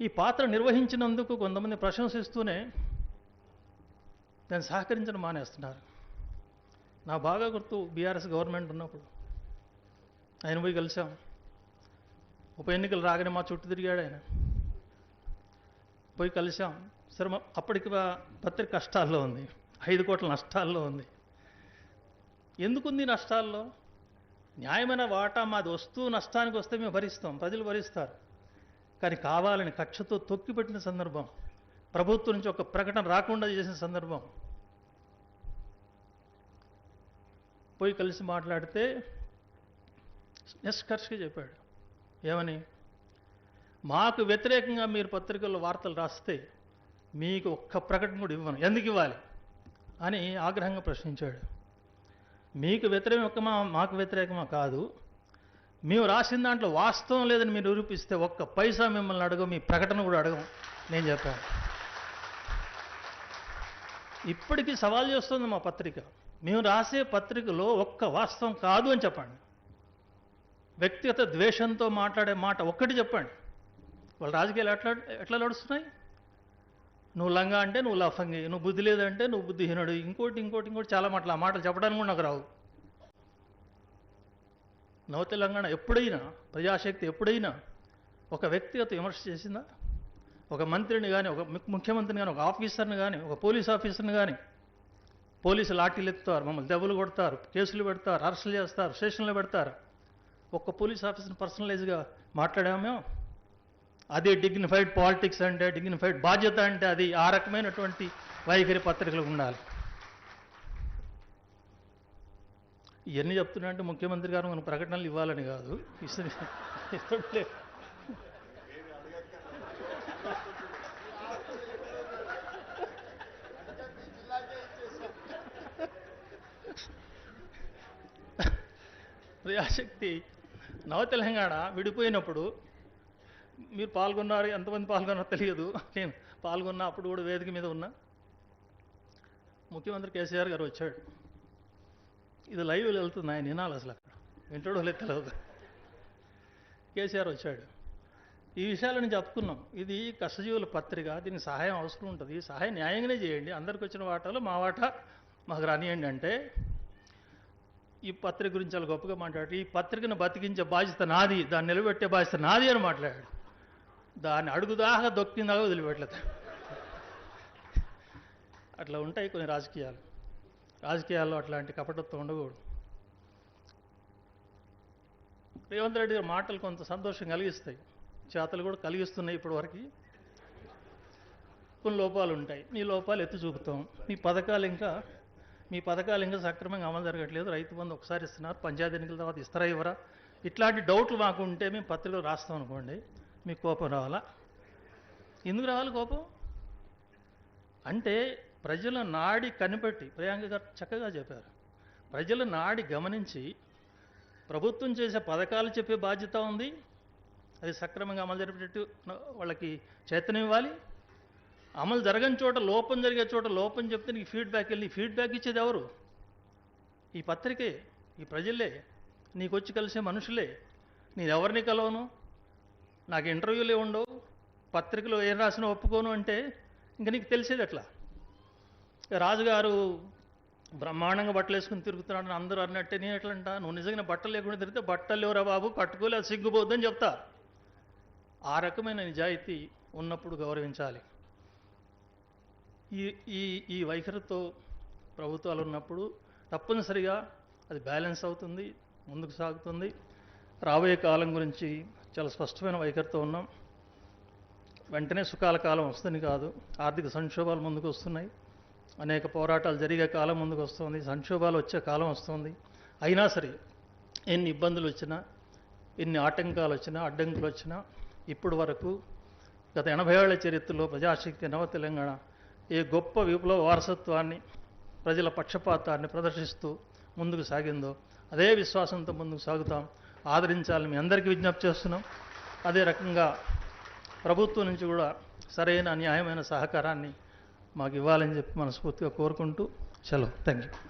ఈ పాత్ర నిర్వహించినందుకు కొంతమంది ప్రశంసిస్తూనే దాన్ని సహకరించడం మానేస్తున్నారు. నా బాగా గుర్తు బీఆర్ఎస్ గవర్నమెంట్ ఉన్నప్పుడు ఆయన పోయి కలిసాం. ఉప ఎన్నికలు రాగానే మా చుట్టూ తిరిగాడు ఆయన. పోయి కలిసాం. సరే అప్పటికి పత్రిక కష్టాల్లో ఉంది. ఐదు కోట్ల నష్టాల్లో ఉంది. ఎందుకుంది నష్టాల్లో? న్యాయమైన వాటా మాది వస్తువు నష్టానికి వస్తే మేము భరిస్తాం ప్రజలు భరిస్తారు. కానీ కావాలని కక్షతో తొక్కిపెట్టిన సందర్భం ప్రభుత్వం నుంచి ఒక ప్రకటన రాకుండా చేసిన సందర్భం. పోయి కలిసి మాట్లాడితే నిష్కర్షగా చెప్పాడు. ఏమని? మాకు వ్యతిరేకంగా మీరు పత్రికల్లో వార్తలు రాస్తే మీకు ఒక్క ప్రకటన కూడా ఇవ్వను. ఎందుకు ఇవ్వాలి? అని ఆగ్రహంగా ప్రశ్నించాడు. మీకు వ్యతిరేకమా మాకు వ్యతిరేకమా కాదు. మేము రాసిన దాంట్లో వాస్తవం లేదని మీరు నిరూపిస్తే ఒక్క పైసా మిమ్మల్ని అడగం మీ ప్రకటన కూడా అడగం. నేను చెప్పాను. ఇప్పటికీ సవాల్ చేస్తుంది మా పత్రిక. మేము రాసే పత్రికలో ఒక్క వాస్తవం కాదు అని చెప్పండి. వ్యక్తిగత ద్వేషంతో మాట్లాడే మాట ఒక్కటి చెప్పండి. వాళ్ళ రాజకీయాలు ఎట్లా ఎట్లా నడుస్తున్నాయి? నువ్వు లంగా అంటే నువ్వు లఫంగి నువ్వు బుద్ధి లేదంటే నువ్వు బుద్ధిహీనుడు. ఇంకోటి ఇంకోటి ఇంకోటి చాలా మాటలు ఆ మాటలు చెప్పడానికి కూడా నాకు రావు. నవ తెలంగాణ ఎప్పుడైనా ప్రజాశక్తి ఎప్పుడైనా ఒక వ్యక్తిగత విమర్శ చేసిందా? ఒక మంత్రిని కానీ ఒక ముఖ్యమంత్రిని కానీ ఒక ఆఫీసర్ని కానీ ఒక పోలీస్ ఆఫీసర్ని కానీ పోలీసు లాఠీలు ఎత్తుతారు మమ్మల్ని దెబ్బలు కొడతారు కేసులు పెడతారు అరెస్టులు చేస్తారు స్టేషన్లో పెడతారు. ఒక్క పోలీస్ ఆఫీసర్ని పర్సనలైజ్గా మాట్లాడాము? అది డిగ్నిఫైడ్ పాలిటిక్స్ అంటే డిగ్నిఫైడ్ బాధ్యత అంటే అది ఆ రకమైనటువంటి వైఖరి పత్రికలు ఉండాలి. ఇవన్నీ చెప్తున్నా అంటే ముఖ్యమంత్రి గారు మన ప్రకటనలు ఇవ్వాలని కాదు. ఇస్తు- ఇస్తుంటే ప్రజాశక్తి నవ తెలంగాణ విడిపోయినప్పుడు మీరు పాల్గొన్నారు ఎంతమంది పాల్గొన్నారో తెలియదు. నేను పాల్గొన్న అప్పుడు కూడా వేదిక మీద ఉన్నా. ముఖ్యమంత్రి కేసీఆర్ గారు వచ్చాడు. ఇది లైవ్ వెళ్తుంది ఆయన వినాలి అసలు. అక్కడ వింటాడో లేదు తెలియదు కేసీఆర్ వచ్చాడు. ఈ విషయాలను చెప్పుకున్నాం. ఇది కష్టజీవుల పత్రిక దీనికి సహాయం అవసరం ఉంటుంది. సహాయం న్యాయంగానే చేయండి. అందరికి వచ్చిన వాటాలో మా వాటా మాకు రానియండి అంటే ఈ పత్రిక గురించి చాలా గొప్పగా మాట్లాడి ఈ పత్రికను బతికించే బాధ్యత నాది దాన్ని నిలబెట్టే బాధ్యత నాది అని మాట్లాడాడు. దాన్ని అడుగుదాకా దొక్కిందాకా వదిలిపెట్టలేదు. అట్లా ఉంటాయి కొన్ని రాజకీయాలు. రాజకీయాల్లో అట్లాంటి కపటత్వం ఉండకూడదు. రేవంత్ రెడ్డి గారి మాటలు కొంత సంతోషం కలిగిస్తాయి. చేతలు కూడా కలిగిస్తున్నాయి ఇప్పటివరకు. కొన్ని లోపాలు ఉంటాయి. మీ లోపాలు ఎత్తి చూపుతాం. మీ పథకాలు ఇంకా మీ పథకాలు ఇంకా సక్రమంగా అమలు జరగట్లేదు. రైతు బంధు ఒకసారి ఇస్తున్నారు. పంచాయతీ ఎన్నికల తర్వాత ఇస్తారా ఇవ్వరా? ఇట్లాంటి డౌట్లు మాకు ఉంటే మేము పత్రికలు రాస్తాం అనుకోండి. మీకు కోపం రావాలా? ఎందుకు రావాలి కోపం? అంటే ప్రజల నాడి కనిపెట్టి ప్రియాంక గారు చక్కగా చెప్పారు. ప్రజల నాడి గమనించి ప్రభుత్వం చేసే పథకాలు చెప్పే బాధ్యత ఉంది. అది సక్రమంగా అమలు జరిపేటట్టు వాళ్ళకి చైతన్యం ఇవ్వాలి అమలు జరగని చోట లోపం జరిగే చోట లోపం చెప్తే నీకు ఫీడ్బ్యాక్ వెళ్ళి ఫీడ్బ్యాక్ ఇచ్చేది ఎవరు? ఈ పత్రికే ఈ ప్రజలే. నీకు వచ్చి కలిసే మనుషులే. నేను ఎవరిని కలవను? నాకు ఇంటర్వ్యూలు ఉండవు. పత్రికలో ఏం రాసినా ఒప్పుకోను అంటే ఇంకా నీకు తెలిసేది ఎట్లా? రాజుగారు బ్రహ్మాండంగా బట్టలు వేసుకుని తిరుగుతున్నాడని అందరూ అన్నట్టే నేను ఎట్లా అంటా నువ్వు నిజంగా బట్టలు లేకుండా తిరిగితే బట్టలు లేవురా బాబు? కట్టుకోలే అది సిగ్గుపోద్దని చెప్తా. ఆ రకమైన నిజాయితీ ఉన్నప్పుడు గౌరవించాలి. ఈ ఈ ఈ వైఖరితో ప్రభుత్వాలు ఉన్నప్పుడు తప్పనిసరిగా అది బ్యాలెన్స్ అవుతుంది ముందుకు సాగుతుంది. రాబోయే కాలం గురించి చాలా స్పష్టమైన వైఖరితో ఉన్నాం. వెంటనే సుఖాల కాలం వస్తుంది కాదు ఆర్థిక సంక్షోభాలు ముందుకు వస్తున్నాయి. అనేక పోరాటాలు జరిగే కాలం ముందుకు వస్తుంది. సంక్షోభాలు వచ్చే కాలం వస్తుంది. అయినా సరే ఎన్ని ఇబ్బందులు వచ్చినా ఎన్ని ఆటంకాలు వచ్చినా అడ్డంకులు వచ్చినా ఇప్పటి వరకు గత ఎనభై ఏళ్ళ చరిత్రలో ప్రజాశక్తి నవ తెలంగాణ ఏ గొప్ప విప్లవ వారసత్వాన్ని ప్రజల పక్షపాతాన్ని ప్రదర్శిస్తూ ముందుకు సాగిందో అదే విశ్వాసంతో ముందుకు సాగుతాం. ఆదరించాలని మీ అందరికీ విజ్ఞప్తి చేస్తున్నాం. అదే రకంగా ప్రభుత్వం నుంచి కూడా సరైన న్యాయమైన సహకారాన్ని మాకు ఇవ్వాలని చెప్పి మనస్ఫూర్తిగా కోరుకుంటూ సెలవు. Thank you